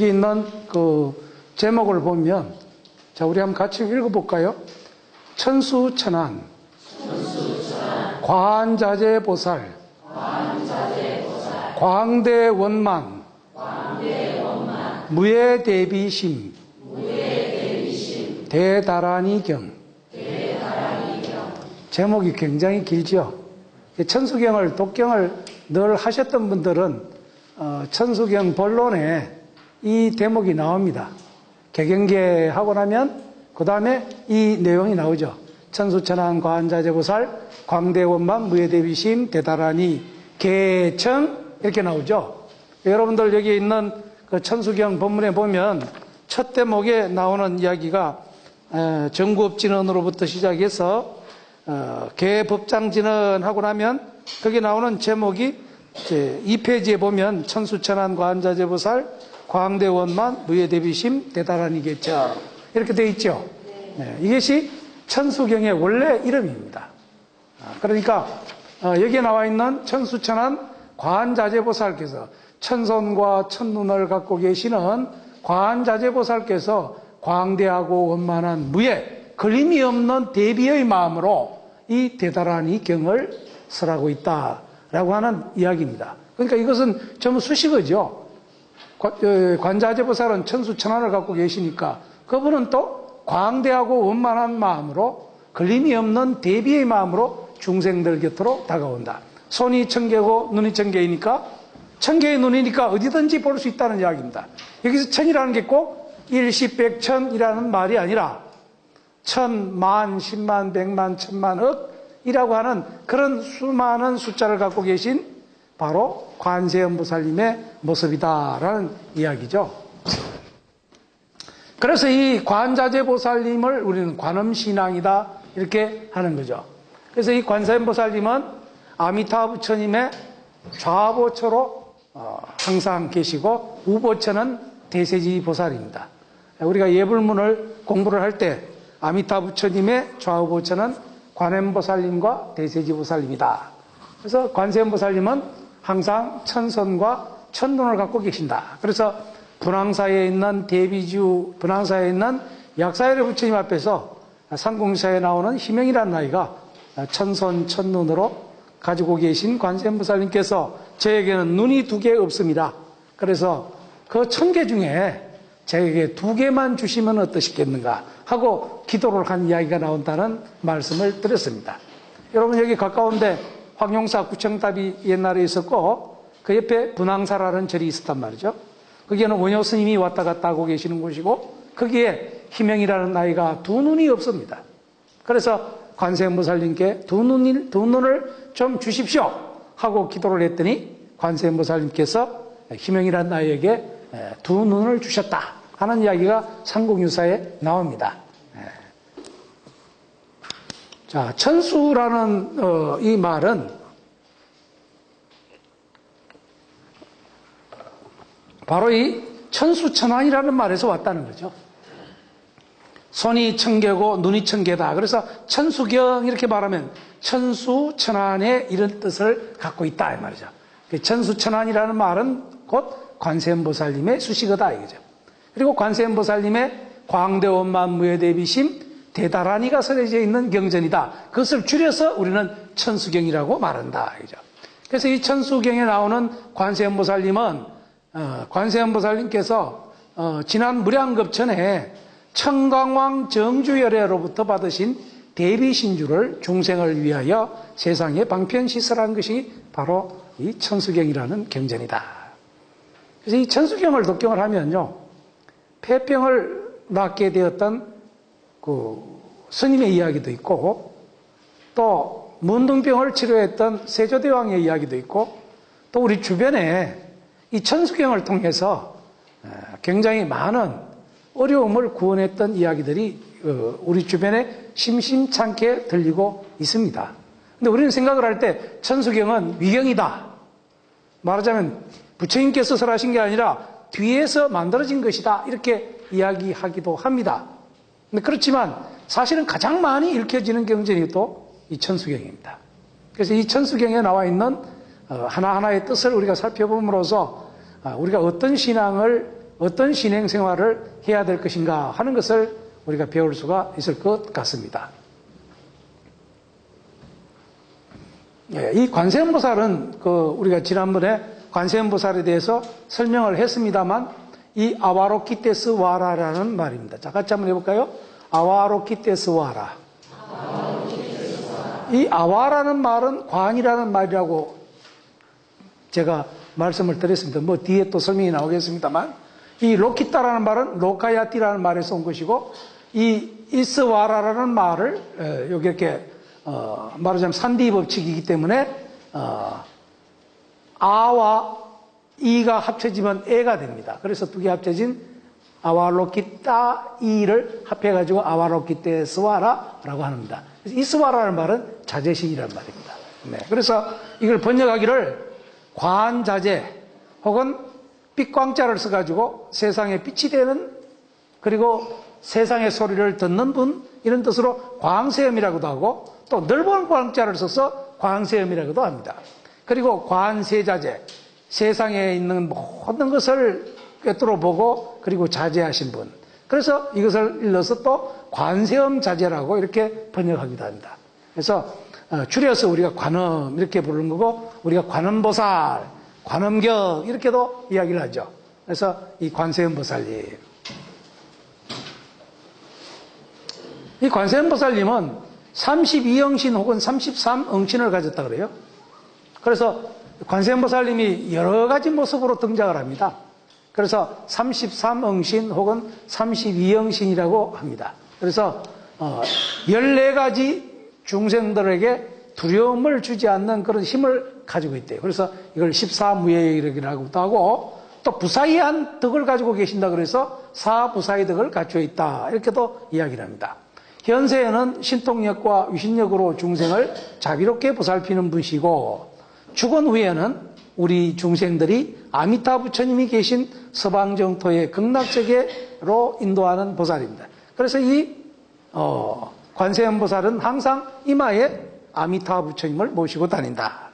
에, 여기 있는 그 제목을 보면 자 우리 한번 같이 읽어볼까요? 천수천안 과한자재보살. 광대원만. 무예대비심. 대다라니경. 제목이 굉장히 길죠. 천수경을 독경을 늘 하셨던 분들은 어, 천수경 본론에 이 대목이 나옵니다. 개경계 하고 나면 그 다음에 이 내용이 나오죠. 천수천안 과한자재보살 광대원만 무예대비심 대다라니 개청 이렇게 나오죠. 여러분들 여기 있는 그 천수경 본문에 보면 첫 대목에 나오는 이야기가 에, 정구업진언으로부터 시작해서 어, 개법장진언 하고 나면 거기 나오는 제목이 이제 2페이지에 보면 천수천안 과한자재보살 광대원만 무예대비심 대다라니겠죠. 이렇게 돼 있죠. 네, 이것이 천수경의 원래 이름입니다. 아, 그러니까 어, 여기에 나와 있는 천수천안 과한자재보살께서 천손과 천눈을 갖고 계시는 과한자재보살께서 광대하고 원만한 무예, 걸림이 없는 대비의 마음으로 이 대단한 이 경을 설하고 있다라고 하는 이야기입니다. 그러니까 이것은 전부 수식어죠. 어, 관자재보살은 천수천안을 갖고 계시니까 그분은 또 광대하고 원만한 마음으로 걸림이 없는 대비의 마음으로 중생들 곁으로 다가온다. 손이 천개고 눈이 천개이니까 천개의 눈이니까 어디든지 볼 수 있다는 이야기입니다. 여기서 천이라는 게 꼭 일십백천이라는 말이 아니라 천, 만, 십만, 백만, 천만, 억이라고 하는 그런 수많은 숫자를 갖고 계신 바로 관세음보살님의 모습이다라는 이야기죠. 그래서 이 관자재보살님을 우리는 관음신앙이다 이렇게 하는 거죠. 그래서 이 관세음보살님은 아미타부처님의 좌보처로 어, 항상 계시고 우보처는 대세지 보살입니다. 우리가 예불문을 공부를 할 때 아미타부처님의 좌우보처는 관음보살님과 대세지 보살님이다. 그래서 관세음보살님은 항상 천선과 천눈을 갖고 계신다. 그래서 분황사에 있는 대비주, 분황사에 있는 약사열의 부처님 앞에서 상공사에 나오는 희명이라는 나이가 천손, 천눈으로 가지고 계신 관세음보살님께서 저에게는 눈이 두 개 없습니다. 그래서 그 천 개 중에 저에게 두 개만 주시면 어떠시겠는가 하고 기도를 한 이야기가 나온다는 말씀을 드렸습니다. 여러분 여기 가까운데 황용사 구청답이 옛날에 있었고 그 옆에 분황사라는 절이 있었단 말이죠. 거기에는 원효 스님이 왔다 갔다 하고 계시는 곳이고 거기에 희명이라는 나이가 두 눈이 없습니다. 그래서 관세음보살님께 두, 눈, 두 눈을 좀 주십시오 하고 기도를 했더니 관세음보살님께서 희명이라는 나이에게 두 눈을 주셨다 하는 이야기가 상공유사에 나옵니다. 자, 천수라는 어, 이 말은 바로 이 천수천안이라는 말에서 왔다는 거죠. 손이 천개고 눈이 천개다. 그래서 천수경 이렇게 말하면 천수천안의 이런 뜻을 갖고 있다 이 말이죠. 그 천수천안이라는 말은 곧 관세음보살님의 수식어다 이거죠. 그리고 관세음보살님의 광대원만 무예대비심 대다라니가 설해져 있는 경전이다. 그것을 줄여서 우리는 천수경이라고 말한다. 그래서 이 천수경에 나오는 관세음보살님은 어, 관세음보살님께서 어, 지난 무량급 전에 청강왕 정주열애로부터 받으신 대비신주를 중생을 위하여 세상에 방편시설한 것이 바로 이 천수경이라는 경전이다. 그래서 이 천수경을 독경을 하면요, 폐병을 낫게 되었던 그 스님의 이야기도 있고, 또 문둥병을 치료했던 세조대왕의 이야기도 있고, 또 우리 주변에 이 천수경을 통해서 굉장히 많은 어려움을 구원했던 이야기들이 어, 우리 주변에 심심찮게 들리고 있습니다. 근데 우리는 생각을 할 때 천수경은 위경이다. 말하자면 부처님께서 설하신 게 아니라 뒤에서 만들어진 것이다. 이렇게 이야기하기도 합니다. 근데 그렇지만 사실은 가장 많이 읽혀지는 경전이 또 이 천수경입니다. 그래서 이 천수경에 나와 있는 어, 하나하나의 뜻을 우리가 살펴봄으로써 아, 우리가 어떤 신앙을 어떤 신행 생활을 해야 될 것인가 하는 것을 우리가 배울 수가 있을 것 같습니다. 예, 이 관세음보살은 그 우리가 지난번에 관세음보살에 대해서 설명을 했습니다만 이 아와로키테스 와라라는 말입니다. 자, 같이 한번 해볼까요? 아와로키테스 와라. 이 아와라는 말은 관이라는 말이라고 제가 말씀을 드렸습니다. 뭐 뒤에 또 설명이 나오겠습니다만 이 로키타라는 말은 로카야티라는 말에서 온 것이고 이 이스와라라는 말을 에, 여기 이렇게 어, 말하자면 산디 법칙이기 때문에 어, 아와 이가 합쳐지면 에가 됩니다. 그래서 두 개 합쳐진 아와로키타 이를 합해가지고 아와로키테스와라라고 합니다. 그래서 이스와라는 말은 자제식이라는 말입니다. 네, 그래서 이걸 번역하기를 관자재 혹은 빛광자를 써가지고 세상에 빛이 되는 그리고 세상의 소리를 듣는 분 이런 뜻으로 광세음이라고도 하고 또 넓은 광자를 써서 광세음이라고도 합니다. 그리고 관세자재 세상에 있는 모든 것을 꿰뚫어 보고 그리고 자제하신 분. 그래서 이것을 일러서 또 관세음 자제라고 이렇게 번역하기도 합니다. 그래서 어, 줄여서 우리가 관음 이렇게 부르는 거고 우리가 관음보살, 관음격 이렇게도 이야기를 하죠. 그래서 이 관세음보살님. 이 관세음보살님은 32영신 혹은 33응신을 가졌다 그래요. 그래서 관세음보살님이 여러 가지 모습으로 등장을 합니다. 그래서 33응신 혹은 32영신이라고 합니다. 그래서 어, 14가지 중생들에게 두려움을 주지 않는 그런 힘을 가지고 있대요. 그래서 이걸 14무예이라고도 하고 또 부사이한 덕을 가지고 계신다 그래서 사부사의 덕을 갖추어 있다. 이렇게도 이야기를 합니다. 현세에는 신통력과 위신력으로 중생을 자비롭게 보살피는 분이시고 죽은 후에는 우리 중생들이 아미타 부처님이 계신 서방 정토의 극락 세계로 인도하는 보살입니다. 그래서 이 어, 관세음 보살은 항상 이마에 아미타 부처님을 모시고 다닌다.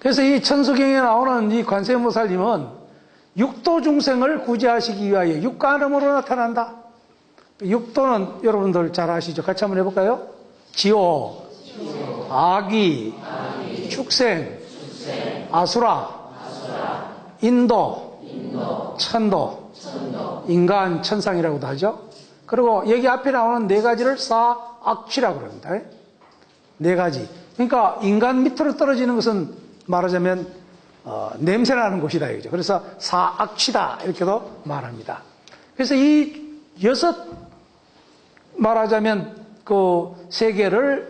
그래서 이 천수경에 나오는 이 관세음 보살님은 육도 중생을 구제하시기 위하여 육간음으로 나타난다. 육도는 여러분들 잘 아시죠? 같이 한번 해볼까요? 지옥, 아기, 축생, 아수라, 인도, 천도, 인간, 천상이라고도 하죠. 그리고 여기 앞에 나오는 네 가지를 사악취라고 합니다. 네 가지. 그러니까 인간 밑으로 떨어지는 것은 말하자면 어, 냄새나는 곳이다 이거죠. 그래서 사악취다 이렇게도 말합니다. 그래서 이 여섯 말하자면 그 세계를 어,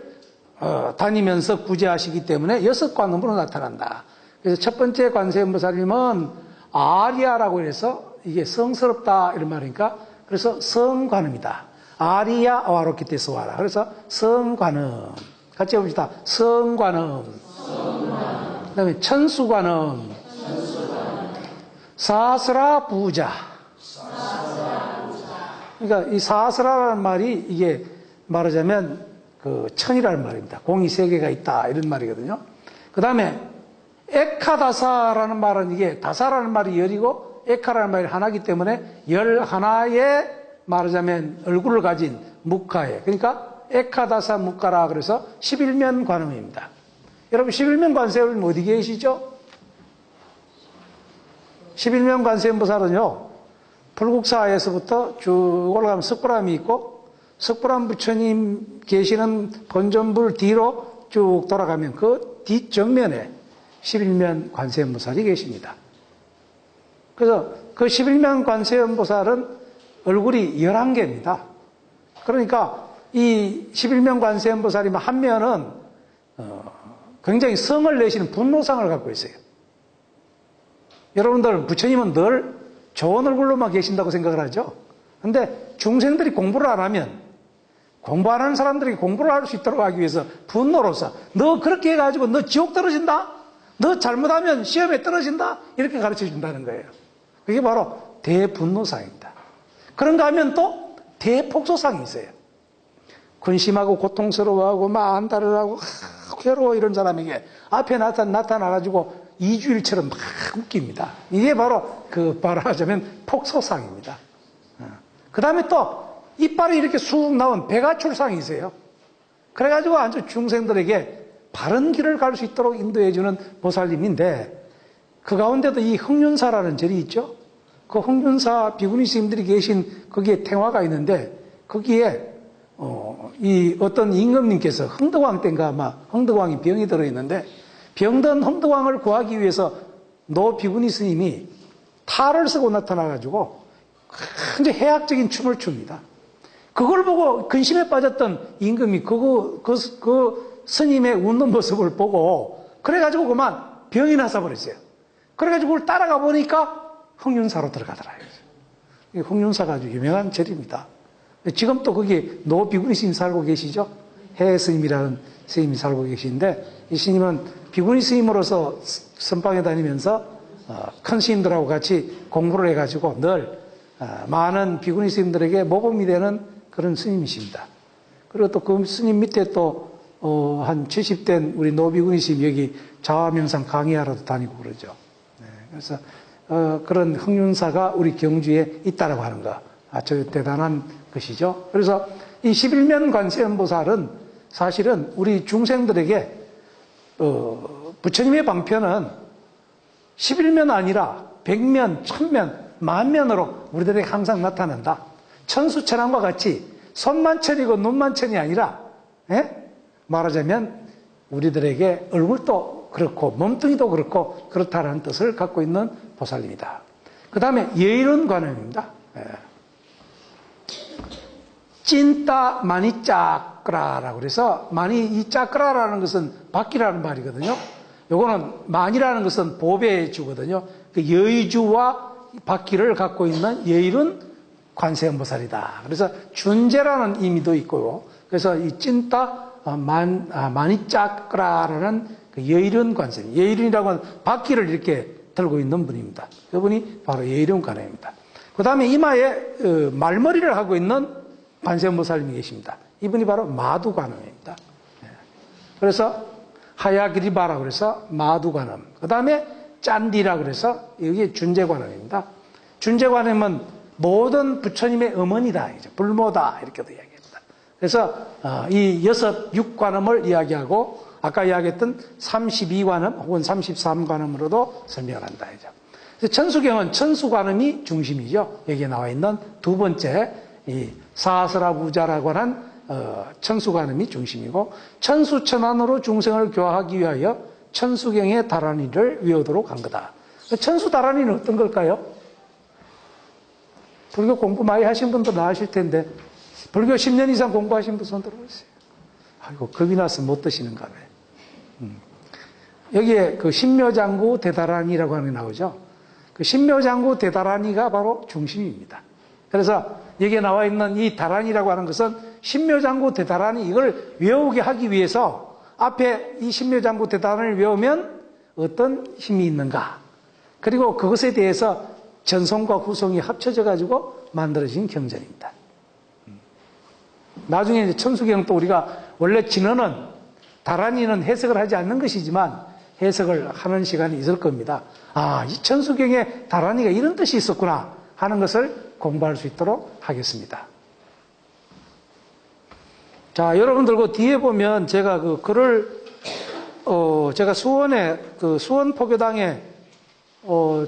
다니면서 구제하시기 때문에 여섯 관음으로 나타난다. 그래서 첫 번째 관세음보살님은 아리아라고 해서 이게 성스럽다 이런 말이니까 그래서 성관음이다. 아리아 아와로키테스 와라. 그래서 성관음. 같이 해봅시다. 성관음. 그 다음에 천수관음. 사스라 부자. 그러니까 이 사스라라는 말이 이게 말하자면 그 천이라는 말입니다. 공이 세 개가 있다 이런 말이거든요. 그 다음에 에카다사라는 말은 이게 다사라는 말이 열이고 에카라는 말이 하나이기 때문에 열 하나의 말하자면 얼굴을 가진 묵가에 그러니까 에카다사 묵가라 그래서 11면 관음입니다. 여러분 11면 관세음은 어디 계시죠? 11면 관세음보살은요 불국사에서부터 쭉 올라가면 석굴암이 있고 석굴암 부처님 계시는 본전불 뒤로 쭉 돌아가면 그 뒷정면에 11면 관세음보살이 계십니다. 그래서 그 11면 관세음보살은 얼굴이 11개입니다. 그러니까 이 11면 관세음보살이 한 면은 어, 굉장히 성을 내시는 분노상을 갖고 있어요. 여러분들 부처님은 늘 좋은 얼굴로만 계신다고 생각을 하죠. 근데 중생들이 공부를 안 하면 공부 안 하는 사람들이 공부를 할 수 있도록 하기 위해서 분노로서 너 그렇게 해가지고 너 지옥 떨어진다? 너 잘못하면 시험에 떨어진다? 이렇게 가르쳐 준다는 거예요. 그게 바로 대분노상입니다. 그런가 하면 또 대폭소상이 있어요. 근심하고 고통스러워하고 막 안달을 하고 괴로워 이런 사람에게 앞에 나타, 나타나가지고 이주일처럼 막 웃깁니다. 이게 바로 그 말하자면 폭소상입니다. 그 다음에 또 이빨이 이렇게 쑥 나온 배가 출상이 있어요. 그래가지고 아주 중생들에게 바른 길을 갈 수 있도록 인도해주는 보살님인데 그 가운데도 이 흥윤사라는 절이 있죠. 그 흥윤사 비구니 스님들이 계신 거기에 탱화가 있는데 거기에 어, 이 어떤 임금님께서 흥덕왕 때인가 아마 흥덕왕이 병이 들어 있는데 병든 흥덕왕을 구하기 위해서 노 비구니 스님이 탈을 쓰고 나타나가지고 굉장히 해학적인 춤을 춥니다. 그걸 보고 근심에 빠졌던 임금이 그거, 그, 그 스님의 웃는 모습을 보고 그래가지고 그만 병이 나서 버렸어요. 그래가지고 그걸 따라가 보니까 흥윤사로 들어가더라고요. 흥윤사가 아주 유명한 절입니다. 지금 또 거기 노비구니 스님 살고 계시죠? 해 스님이라는 스님이 살고 계시는데 이 스님은 비구니 스님으로서 선방에 다니면서 어, 큰 스님들하고 같이 공부를 해가지고 늘 어, 많은 비구니 스님들에게 모범이 되는 그런 스님이십니다. 그리고 또 그 스님 밑에 또, 어, 한 70된 우리 스님 여기 자화명상 강의하러도 다니고 그러죠. 네, 그래서, 어, 그런 흥윤사가 우리 경주에 있다라고 하는 거. 아주 대단한 것이죠. 그래서 이 11면 관세음보살은 사실은 우리 중생들에게, 어, 부처님의 방편은 11면 아니라 100면, 1000면, 만면으로 우리들에게 항상 나타난다. 천수천왕과 같이 손만 천이고 눈만 천이 아니라 예? 말하자면 우리들에게 얼굴도 그렇고 몸뚱이도 그렇고 그렇다는 뜻을 갖고 있는 보살입니다. 그 다음에 예의론 관음입니다. 예. 찐따 많이 짝그라라고 그래서 많이 이 짝그라라는 것은 바퀴라는 말이거든요. 요거는 만이라는 것은 보배의 주거든요. 그 여의주와 바퀴를 갖고 있는 예의론 관세음보살이다. 그래서 준재라는 의미도 있고요. 그래서 이 찐따 아, 만, 아, 마니짝라라는 그 예의륜 관세. 예의륜이라고 하는 바퀴를 이렇게 들고 있는 분입니다. 그분이 바로 예의륜 관세입니다. 그 다음에 이마에 어, 말머리를 하고 있는 관세음보살님이 계십니다. 이분이 바로 마두관음입니다. 예. 그래서 하야기리바라 그래서 마두관음. 그 다음에 짠디라 그래서 여기 준재관음입니다. 준재관음은 모든 부처님의 어머니다. 불모다. 이렇게도 이야기합니다. 그래서 어, 이 여섯 육관음을 이야기하고 아까 이야기했던 32관음 혹은 33관음으로도 설명을 한다. 천수경은 천수관음이 중심이죠. 여기에 나와 있는 두 번째 이 사스라부자라고 하는 어, 천수관음이 중심이고 천수천안으로 중생을 교화하기 위하여 천수경의 다란이를 외우도록 한 거다. 천수다란이는 어떤 걸까요? 불교 공부 많이 하신 분도 나으실 텐데 불교 10년 이상 공부하신 분 손 들어보세요. 아이고 겁이 나서 못 드시는가 봐요. 음. 여기에 그 신묘장구 대다란이라고 하는 게 나오죠. 그 신묘장구 대다란이가 바로 중심입니다. 그래서 여기에 나와 있는 이 다란이라고 하는 것은 신묘장구 대다란이 이걸 외우게 하기 위해서 앞에 이 신묘장구 대다란을 외우면 어떤 힘이 있는가. 그리고 그것에 대해서 전송과 후송이 합쳐져 가지고 만들어진 경전입니다. 나중에 이제 천수경 또 우리가 원래 진언은 다란이는 해석을 하지 않는 것이지만 해석을 하는 시간이 있을 겁니다. 아, 이 천수경에 다란이가 이런 뜻이 있었구나 하는 것을 공부할 수 있도록 하겠습니다. 자, 여러분들 그 뒤에 보면 제가 그 글을 어, 제가 수원에 그 수원 포교당에 어,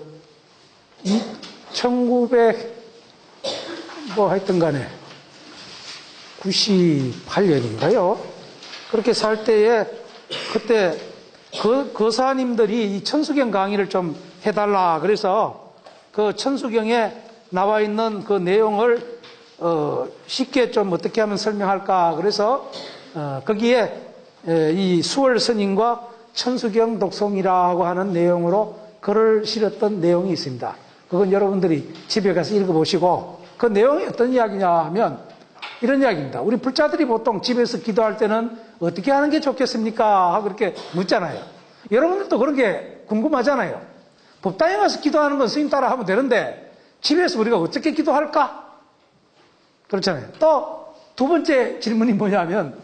1900, 뭐 하여튼 간에 98년인가요? 그렇게 살 때에 그때 그, 거사님들이 이 천수경 강의를 좀 해달라. 그래서 그 천수경에 나와 있는 그 내용을 어, 쉽게 좀 어떻게 하면 설명할까. 그래서 어, 거기에 이 수월 스님과 천수경 독송이라고 하는 내용으로 글을 실었던 내용이 있습니다. 그건 여러분들이 집에 가서 읽어보시고 그 내용이 어떤 이야기냐 하면 이런 이야기입니다. 우리 불자들이 보통 집에서 기도할 때는 어떻게 하는 게 좋겠습니까? 하고 그렇게 묻잖아요. 여러분들도 그런 게 궁금하잖아요. 법당에 가서 기도하는 건 스님 따라 하면 되는데 집에서 우리가 어떻게 기도할까? 그렇잖아요. 또 두 번째 질문이 뭐냐면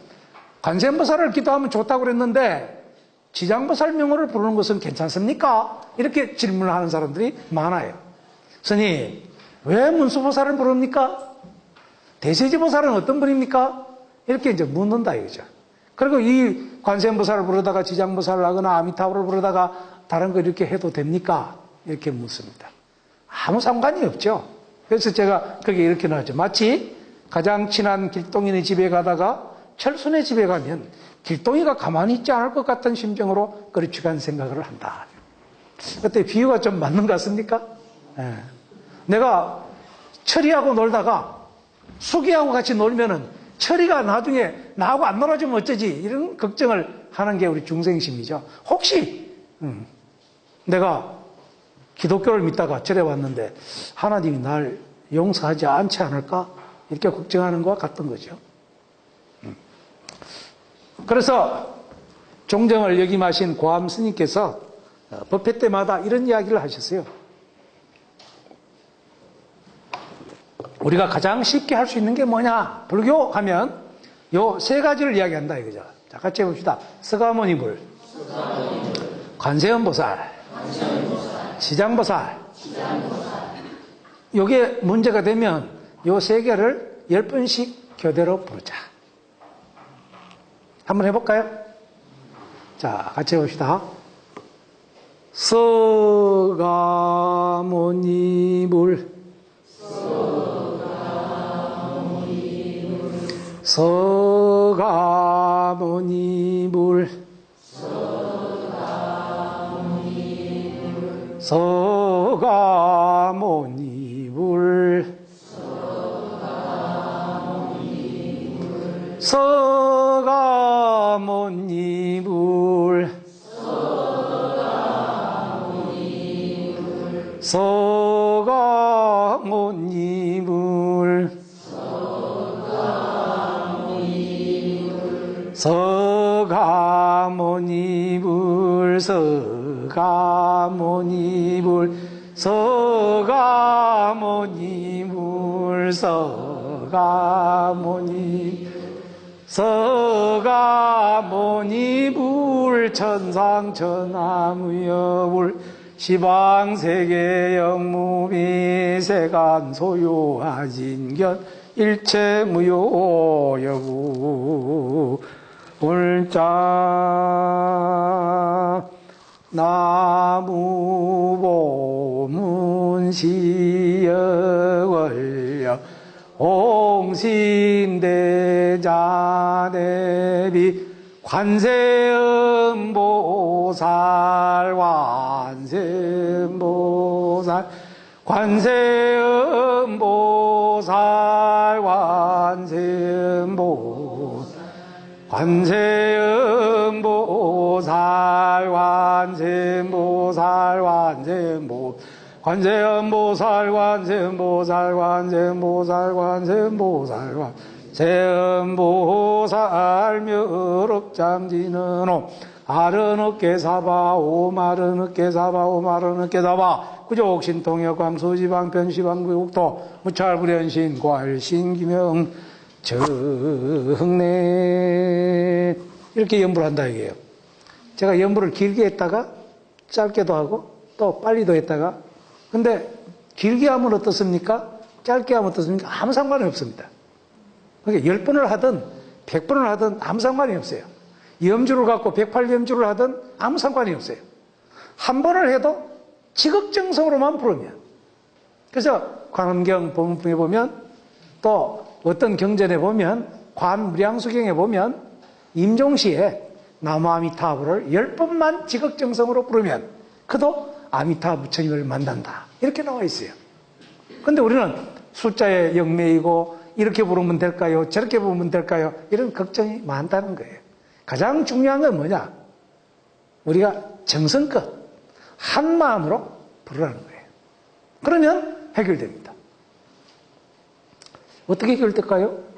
관세음보살을 기도하면 좋다고 그랬는데 지장보살 명호를 부르는 것은 괜찮습니까? 이렇게 질문을 하는 사람들이 많아요. 스님, 왜 문수보살을 부릅니까? 대세지보살은 어떤 분입니까? 이렇게 이제 묻는다 이거죠. 그리고 이 관세음보살을 부르다가 지장보살을 하거나 아미타불을 부르다가 다른 거 이렇게 해도 됩니까? 이렇게 묻습니다. 아무 상관이 없죠. 그래서 제가 거기에 이렇게 나왔죠. 마치 가장 친한 길동이네 집에 가다가 철순의 집에 가면 길동이가 가만히 있지 않을 것 같은 심정으로 거리치간 생각을 한다. 그때 비유가 좀 맞는 것 같습니까? 예. 내가 철이하고 놀다가 수기하고 같이 놀면은 철이가 나중에 나하고 안 놀아주면 어쩌지? 이런 걱정을 하는 게 우리 중생심이죠. 혹시 음, 내가 기독교를 믿다가 절에 왔는데 하나님이 날 용서하지 않지 않을까? 이렇게 걱정하는 것과 같은 거죠. 음. 그래서 종정을 역임하신 고암 스님께서 어, 법회 때마다 이런 이야기를 하셨어요. 우리가 가장 쉽게 할 수 있는 게 뭐냐? 불교 하면 요 세 가지를 이야기한다 이거죠. 자, 같이 해봅시다. 서가모니불, 관세음보살, 시장보살. 요게 문제가 되면 요 세 개를 열 번씩 교대로 부르자. 한번 해볼까요? 자, 같이 해봅시다. 서가모니불 서가모니불 서가모니불 서가모니불 서가모니불 서가모니 서가모니불 천상천하무여불 시방세계 영무비 세간 소유하진견 일체무효여부 울자 나무보문시여월려 옹신대자대비 관세음보살 관세음보살 관세음보살 관세음보살 관세음보살 관세음보 관세음보살 관세음보살 관세음보살 관세음보살 관세음보살 묘력잠지는 옴 아른 어깨 사바 오 마른 어깨 사바 오 마른 어깨 사바 구족 신통역 광소지방 변시방 구국도 무찰불연신 괄신 기명 정내 이렇게 연부를 한다 이게요. 제가 연부를 길게 했다가 짧게도 하고 또 빨리도 했다가 근데 길게 하면 어떻습니까? 짧게 하면 어떻습니까? 아무 상관이 없습니다. 그러니까 10번을 하든 100번을 하든 아무 상관이 없어요. 염주를 갖고 108염주를 하든 아무 상관이 없어요. 한 번을 해도 지극정성으로만 부르면. 그래서 관원경 본문에 보면 또 어떤 경전에 보면 관무량수경에 보면 임종시에 나무 아미타불을 열 번만 지극정성으로 부르면 그도 아미타 부처님을 만난다. 이렇게 나와 있어요. 근데 우리는 숫자에 영매이고 이렇게 부르면 될까요? 저렇게 부르면 될까요? 이런 걱정이 많다는 거예요. 가장 중요한 건 뭐냐? 우리가 정성껏 한 마음으로 부르라는 거예요. 그러면 해결됩니다. 어떻게 해결될까요?